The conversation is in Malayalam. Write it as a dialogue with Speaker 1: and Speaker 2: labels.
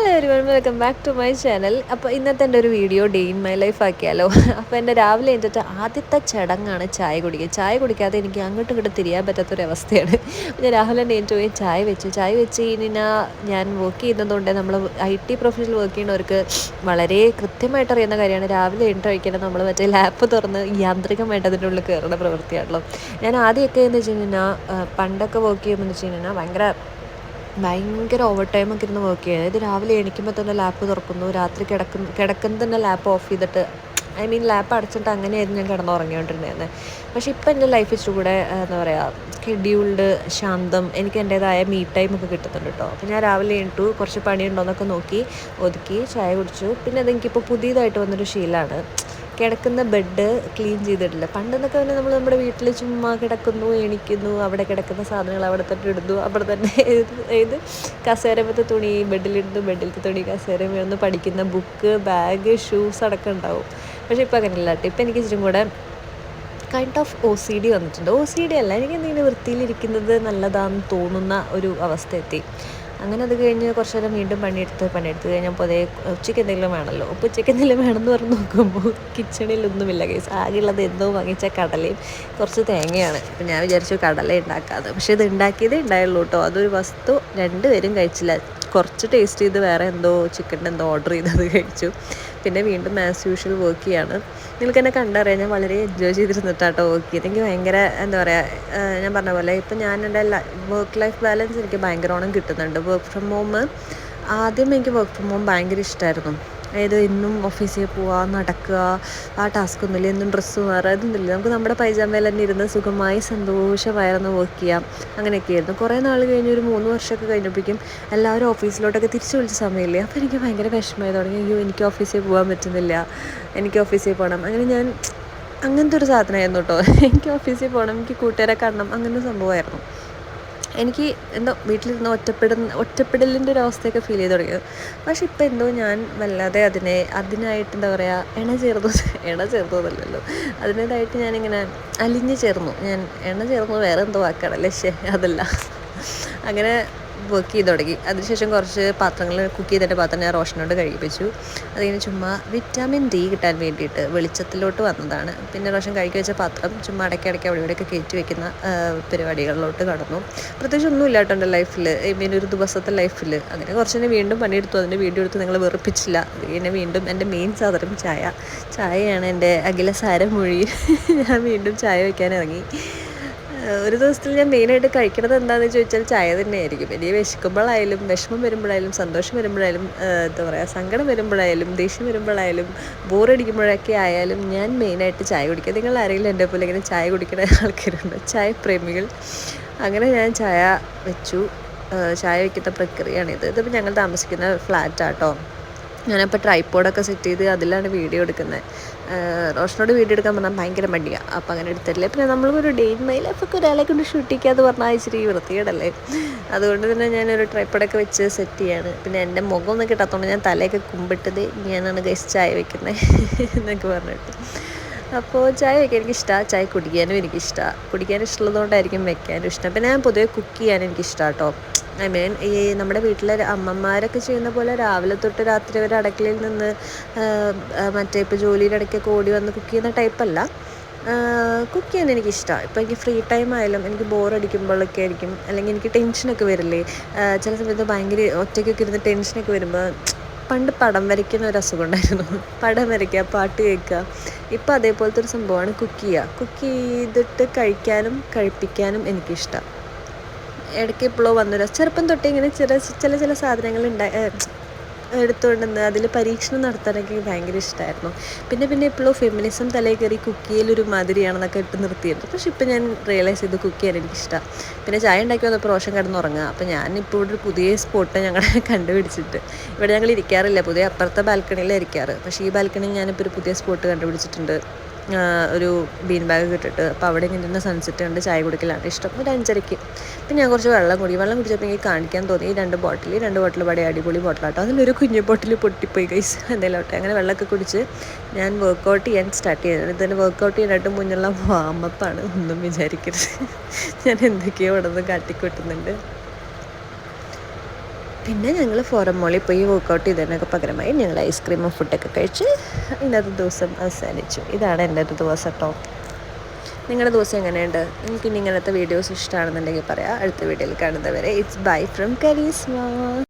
Speaker 1: ഹലോ ഒരു welcome back to my channel അപ്പോൾ ഇന്നത്തെ എന്റെ ഒരു video day in my life ആക്കിയാലോ. അപ്പോൾ എന്റെ രാവിലെ എന്നിട്ട് ആദ്യത്തെ ചടങ്ങാണ് ചായ കുടിക്കുക. ചായ കുടിക്കാതെ എനിക്ക് അങ്ങോട്ടും ഇങ്ങോട്ട് തിരിയാൻ പറ്റാത്തൊരവസ്ഥയാണ്. ഞാൻ രാവിലെ എണീറ്റ് പോയി ചായ വെച്ചു. ചായ വെച്ച് കഴിഞ്ഞാൽ ഞാൻ വർക്ക് ചെയ്യുന്നതുകൊണ്ട് നമ്മൾ ഐ ടി പ്രൊഫഷണൽ വർക്ക് ചെയ്യുന്നവർക്ക് വളരെ കൃത്യമായിട്ട് അറിയുന്ന കാര്യമാണ്. രാവിലെ എഴുന്നേറ്റ് കഴിക്കണം നമ്മൾ മറ്റേ ലാപ്പ് തുറന്ന് യാന്ത്രികമായിട്ട് അതിന്റെ ഉള്ളിൽ കയറുന്ന പ്രവൃത്തിയാണല്ലോ. ഞാൻ ആദ്യമൊക്കെ എന്ന് വെച്ച് കഴിഞ്ഞാൽ പണ്ടൊക്കെ വർക്ക് ചെയ്യുമ്പോൾ എന്ന് വെച്ച് കഴിഞ്ഞാൽ ഭയങ്കര ഭയങ്കര ഓവർ ഒക്കെ ഇരുന്ന് വർക്ക് ചെയ്യുന്നത് അതായത് രാവിലെ എണീക്കുമ്പോൾ തന്നെ ലാപ്പ് തുറക്കുന്നു രാത്രി കിടക്കുന്ന കിടക്കുന്ന തന്നെ ലാപ്പ് ഓഫ് ചെയ്തിട്ട് ഐ മീൻ ലാപ്പ് അടച്ചിട്ട് അങ്ങനെയായിരുന്നു ഞാൻ കിടന്നുറങ്ങിക്കൊണ്ടിരുന്നത് പക്ഷേ ഇപ്പം എന്റെ ലൈഫ് ഇച്ചിരി കൂടെ എന്താ പറയുക ഷെഡ്യൂൾഡ് ശാന്തം എനിക്ക് എന്റേതായ മീ ടൈം ഒക്കെ കിട്ടുന്നുണ്ട് കേട്ടോ അപ്പോൾ ഞാൻ രാവിലെ എണീറ്റു കുറച്ച് പണിയുണ്ടോയെന്നൊക്കെ നോക്കി ഒതുക്കി ചായ കുടിച്ചു. പിന്നെ അതെനിക്കിപ്പോൾ പുതിയതായിട്ട് വന്നൊരു ശീലമാണ് കിടക്കുന്ന ബെഡ് ക്ലീൻ ചെയ്തിട്ടില്ല. പണ്ടെന്നൊക്കെ തന്നെ നമ്മൾ നമ്മുടെ വീട്ടിൽ ചുമ്മാ കിടക്കുന്നു എണിക്കുന്നു അവിടെ കിടക്കുന്ന സാധനങ്ങൾ അവിടെ തന്നെ ഇടുന്നു അവിടെ തന്നെ ഏത് കസേരമത്തെ തുണി ബെഡിലിടുന്നു ബെഡിലത്തെ തുണി കസേരമൊന്ന് പഠിക്കുന്ന ബുക്ക് ബാഗ് ഷൂസ് അടക്കം ഉണ്ടാവും. പക്ഷേ ഇപ്പോൾ അങ്ങനെയല്ല കേട്ടോ. ഇപ്പം എനിക്ക് ഇച്ചിരി കൂടെ kind of O C D വന്നിട്ടുണ്ട്. ഒ സി ഡി അല്ല എനിക്ക് എന്തെങ്കിലും വൃത്തിയിലിരിക്കുന്നത് നല്ലതാണെന്ന് തോന്നുന്ന ഒരു അവസ്ഥ എത്തി. അങ്ങനെ അത് കഴിഞ്ഞ് കുറച്ച് നേരം വീണ്ടും പണിയെടുത്ത് പണിയെടുത്ത് കഴിഞ്ഞപ്പോൾ അതേ ഉച്ചയ്ക്ക് എന്തെങ്കിലും വേണമല്ലോ അപ്പോൾ ഉച്ചയ്ക്ക് എന്തെങ്കിലും വേണമെന്ന് പറഞ്ഞ് നോക്കുമ്പോൾ കിച്ചണിലൊന്നുമില്ല കേസ് ആകെയുള്ളത് എന്തോ വാങ്ങിച്ച കടലയും കുറച്ച് തേങ്ങയാണ്. അപ്പം ഞാൻ വിചാരിച്ചു കടല ഉണ്ടാക്കാതെ പക്ഷേ ഇത് ഉണ്ടാക്കിയതേ ഉണ്ടായുള്ളൂ കേട്ടോ. അതൊരു വസ്തു രണ്ടുപേരും കഴിച്ചില്ല. കുറച്ച് ടേസ്റ്റ് ചെയ്ത് വേറെ എന്തോ ചിക്കന്റെ എന്തോ ഓർഡർ ചെയ്തത് കഴിച്ചു. പിന്നെ വീണ്ടും ആസ് യൂഷ്വൽ വർക്ക് ചെയ്യാണ്. നിങ്ങൾക്ക് എന്നെ കണ്ടറിയാം ഞാൻ വളരെ എൻജോയ് ചെയ്തിരുന്നിട്ടാട്ടോ വർക്ക് ചെയ്ത് എനിക്ക് ഭയങ്കര എന്താ പറയുക ഞാൻ പറഞ്ഞ പോലെ ഇപ്പം ഞാൻ എന്റെ വർക്ക് ലൈഫ് ബാലൻസ് എനിക്ക് ഭയങ്കരമാണ് കിട്ടുന്നുണ്ട്. വർക്ക് ഫ്രം ഹോം ആദ്യം എനിക്ക് വർക്ക് ഫ്രം ഹോം ഭയങ്കര ഇഷ്ടമായിരുന്നു അതായത് എന്നും ഓഫീസിൽ പോവുക നടക്കുക ആ ടാസ്ക് ഒന്നുമില്ല എന്നും ഡ്രസ്സ് മാറുക ഇതൊന്നുമില്ല. നമുക്ക് നമ്മുടെ പൈജാമയിൽ തന്നെ ഇരുന്ന് സുഖമായി സന്തോഷമായിരുന്നു വർക്ക് ചെയ്യാം. അങ്ങനെയൊക്കെ ആയിരുന്നു കുറേ നാൾ കഴിഞ്ഞ് ഒരു മൂന്ന് വർഷമൊക്കെ കഴിഞ്ഞപ്പോഴേക്കും എല്ലാവരും ഓഫീസിലോട്ടൊക്കെ തിരിച്ചു വിളിച്ച സമയമില്ലേ? അപ്പോൾ എനിക്ക് ഭയങ്കര വിഷമമായി തുടങ്ങി. അയ്യോ എനിക്ക് ഓഫീസിൽ പോകാൻ പറ്റുന്നില്ല. എനിക്ക് ഓഫീസിൽ പോകണം. അങ്ങനെ ഞാൻ അങ്ങനത്തെ ഒരു സാധനമായിരുന്നു കേട്ടോ. എനിക്ക് ഓഫീസിൽ പോകണം എനിക്ക് കൂട്ടുകാരെ കാണണം അങ്ങനെ ഒരു സംഭവമായിരുന്നു. എനിക്ക് എന്തോ വീട്ടിലിരുന്ന് ഒറ്റപ്പെടുന്ന ഒറ്റപ്പെടലിന്റെ ഒരു അവസ്ഥയൊക്കെ ഫീൽ ചെയ്ത് തുടങ്ങിയത്. പക്ഷെ ഇപ്പം എന്തോ ഞാൻ വല്ലാതെ അതിനെ അതിനായിട്ട് എന്താ പറയുക എണ ചേർന്നു എണ ചേർന്നതല്ലല്ലോ അതിനേതായിട്ട് ഞാനിങ്ങനെ അലിഞ്ഞു ചേർന്നു. ഞാൻ എണ ചേർന്നു വേറെ എന്തോ വാക്കാണല്ലേ ശേ അതല്ല. അങ്ങനെ വർക്ക് ചെയ്ത് തുടങ്ങി. അതിനുശേഷം കുറച്ച് പാത്രങ്ങൾ കുക്ക് ചെയ്തിട്ട് പാത്രം ഞാൻ റോഷനോട് കഴിപ്പിച്ചു. അതിങ്ങനെ ചുമ്മാ വിറ്റാമിൻ ഡി കിട്ടാൻ വേണ്ടിയിട്ട് വെളിച്ചത്തിലോട്ട് വന്നതാണ്. പിന്നെ റോഷൻ കഴുകി വെച്ച പാത്രം ചുമ്മാ ഇടയ്ക്കിടയ്ക്ക് ഇടയ്ക്ക് അവിടെ ഇവിടെയൊക്കെ കയറ്റി വെക്കുന്ന പരിപാടികളിലോട്ട് കടന്നു. പ്രത്യേകിച്ച് ഒന്നും ഇല്ലാട്ടോ ലൈഫിൽ ഐ മീൻ ഒരു ദിവസത്തെ ലൈഫിൽ അങ്ങനെ കുറച്ച് തന്നെ വീണ്ടും പണിയെടുത്തു. അതിന്റെ വീഡിയോ എടുത്ത് നിങ്ങൾ വെറുപ്പിച്ചില്ല. പിന്നെ വീണ്ടും എന്റെ മെയിൻ സാധനം ചായ. ചായയാണ് എന്റെ അഖില മൊഴി. ഞാൻ വീണ്ടും ചായ വയ്ക്കാൻ ഇറങ്ങി. ഒരു ദിവസത്തിൽ ഞാൻ മെയിനായിട്ട് കഴിക്കുന്നത് എന്താണെന്ന് ചോദിച്ചാൽ ചായ തന്നെയായിരിക്കും. ഇനി വിശക്കുമ്പോഴായാലും വിഷമം വരുമ്പോഴായാലും സന്തോഷം വരുമ്പോഴായാലും എന്താ പറയുക സങ്കടം വരുമ്പോഴായാലും ദേഷ്യം വരുമ്പോഴായാലും ബോറടിക്കുമ്പോഴൊക്കെ ആയാലും ഞാൻ മെയിനായിട്ട് ചായ കുടിക്കുക നിങ്ങൾ ആരെങ്കിലും എന്റെ പോലെ ഇങ്ങനെ ചായ കുടിക്കുന്ന ആൾക്കാരുണ്ട്? ചായ പ്രേമികൾ. അങ്ങനെ ഞാൻ ചായ വെച്ചു. ചായ വയ്ക്കുന്ന പ്രക്രിയയാണിത്. ഇതിപ്പോൾ ഞങ്ങൾ താമസിക്കുന്ന ഫ്ലാറ്റാട്ടോ ഞാനപ്പോൾ ട്രൈപ്പോഡൊക്കെ സെറ്റ് ചെയ്ത് അതിലാണ് വീഡിയോ എടുക്കുന്നത്. റോഷനോട് വീഡിയോ എടുക്കാൻ പറഞ്ഞാൽ ഭയങ്കര മടിയാണ് അപ്പോൾ അങ്ങനെ എടുത്തിട്ടില്ല. പിന്നെ നമ്മളൊരു ഡേ ഇൻ മൈ ലൈഫൊക്കെ ഒരാളെ കൊണ്ട് ഷൂട്ട് ചെയ്യാന്ന് പറഞ്ഞാൽ ഇച്ചിരി വൃത്തികേടല്ലേ? അതുകൊണ്ട് തന്നെ ഞാനൊരു ട്രൈപ്പോഡൊക്കെ വെച്ച് സെറ്റ് ചെയ്യാണ്. പിന്നെ എന്റെ മുഖം ഒന്നും കിട്ടാത്തതുകൊണ്ട് ഞാൻ തലയൊക്കെ കുമ്പിട്ടത് ഞാനാണ് ഗസ് ചായ വെക്കുന്നത് എന്നൊക്കെ പറഞ്ഞിട്ട്. അപ്പോൾ ചായ വയ്ക്കാൻ എനിക്കിഷ്ടമാണ് ചായ കുടിക്കാനും എനിക്കിഷ്ടമാണ് കുടിക്കാൻ ഇഷ്ടമുള്ളതുകൊണ്ടായിരിക്കും വെക്കാനും ഇഷ്ടം. പിന്നെ ഞാൻ പൊതുവെ കുക്ക് ചെയ്യാൻ എനിക്കിഷ്ടമാണ് കേട്ടോ ഐ മീൻ ഈ നമ്മുടെ വീട്ടിലെ അമ്മമാരൊക്കെ ചെയ്യുന്ന പോലെ രാവിലെ തൊട്ട് രാത്രി വരെ അടക്കളയിൽ നിന്ന് മറ്റേ ഇപ്പോൾ ജോലിയുടെ ഇടയ്ക്കൊക്കെ ഓടി വന്ന് കുക്ക് ചെയ്യുന്ന ടൈപ്പല്ല കുക്ക് ചെയ്യാൻ എനിക്കിഷ്ടമാണ് ഇപ്പോൾ എനിക്ക് ഫ്രീ ടൈം ആയാലും എനിക്ക് ബോറടിക്കുമ്പോഴൊക്കെ ആയിരിക്കും. അല്ലെങ്കിൽ എനിക്ക് ടെൻഷനൊക്കെ വരില്ലേ? ചില സമയത്ത് ഭയങ്കര ഒറ്റയ്ക്കൊക്കെ ഇരുന്ന് ടെൻഷനൊക്കെ വരുമ്പോൾ പണ്ട് പടം വരയ്ക്കുന്ന ഒരു അസുഖം ഉണ്ടായിരുന്നു. പടം വരയ്ക്കുക പാട്ട് കേൾക്കുക. ഇപ്പോൾ അതേപോലത്തെ ഒരു സംഭവമാണ് കുക്ക് ചെയ്യുക. കുക്ക് ചെയ്തിട്ട് കഴിക്കാനും കഴിപ്പിക്കാനും എനിക്കിഷ്ടം. ഇടയ്ക്ക് ഇപ്പോഴും വന്നില്ല. ചെറുപ്പം തൊട്ടേ ഇങ്ങനെ ചില ചില ചില സാധനങ്ങൾ ഉണ്ടായി എടുത്തുകൊണ്ടെന്ന് അതിൽ പരീക്ഷണം നടത്താനൊക്കെ ഭയങ്കര ഇഷ്ടമായിരുന്നു പിന്നെ പിന്നെ ഇപ്പോഴും ഫെമിനിസം തലയിൽ കയറി കുക്ക് ചെയ്യലൊരു മാതിരിയാണെന്നൊക്കെ ഇട്ട് നിർത്തിയിരുന്നു പക്ഷെ ഇപ്പം ഞാൻ റിയലൈസ് ചെയ്ത് കുക്ക് ചെയ്യാൻ എനിക്കിഷ്ടമാണ് പിന്നെ ചായ ഉണ്ടാക്കി വന്നപ്പോൾ റോഷൻ കിടന്നുറങ്ങുക അപ്പോൾ ഞാനിപ്പോൾ ഇവിടെ ഒരു പുതിയ സ്പോട്ട് ഞങ്ങളെ കണ്ടുപിടിച്ചിട്ട്. ഇവിടെ ഞങ്ങൾ ഇരിക്കാറില്ല. പുതിയ അപ്പുറത്തെ ബാൽക്കണിയിലാണ് ഇരിക്കാറ്. പക്ഷേ ഈ ബാൽക്കണിയിൽ ഞാനിപ്പോൾ ഒരു പുതിയ സ്പോട്ട് കണ്ടുപിടിച്ചിട്ടുണ്ട്. ഒരു ബീൻ ബാഗ് കിട്ടിട്ട് അപ്പോൾ അവിടെ ഇങ്ങനെ സൺസെറ്റ് കണ്ട് ചായ കുടിക്കലാണ് ഇഷ്ടം. ഒരു അഞ്ചരയ്ക്ക്. പിന്നെ ഞാൻ കുറച്ച് വെള്ളം കുടി. വെള്ളം കുടിച്ചപ്പോൾ എനിക്ക് കാണിക്കാൻ തോന്നി ഈ രണ്ട് ബോട്ടിൽ രണ്ട് ബോട്ടിൽ പടി അടിപൊളി ബോട്ടിലാട്ടോ അതിലൊരു കുഞ്ഞു ബോട്ടിൽ പൊട്ടിപ്പോയി കൈസ് എന്തെങ്കിലും അങ്ങനെ വെള്ളമൊക്കെ കുടിച്ച് ഞാൻ വർക്കൗട്ട് ചെയ്യാൻ സ്റ്റാർട്ട് ചെയ്തത് ഇതിന് വർക്കൗട്ട് ചെയ്യാനായിട്ട് മുന്നുള്ള വാമപ്പാണ് ഒന്നും വിചാരിക്കരുത്. ഞാൻ എന്തൊക്കെയോ ഇവിടെ നിന്ന് കാട്ടിക്കൊട്ടുന്നുണ്ട്. പിന്നെ ഞങ്ങൾ ഫോറം മോളിൽ പോയി വർക്കൗട്ട് ചെയ്തതിനൊക്കെ പകരമായി ഞങ്ങൾ ഐസ്ക്രീമും ഫുഡൊക്കെ കഴിച്ച് ഇന്നത്തെ ദിവസം അവസാനിച്ചു. ഇതാണ് എന്റെ ഒരു ദിവസം കേട്ടോ നിങ്ങളുടെ ദിവസം എങ്ങനെയുണ്ട്? നിങ്ങൾക്ക് ഇനി ഇങ്ങനത്തെ വീഡിയോസ് ഇഷ്ടമാണെന്നുണ്ടെങ്കിൽ പറയാം. അടുത്ത വീഡിയോയിൽ കാണുന്നവരെ ഇറ്റ്സ് ബൈ ഫ്രം കരീസ്മ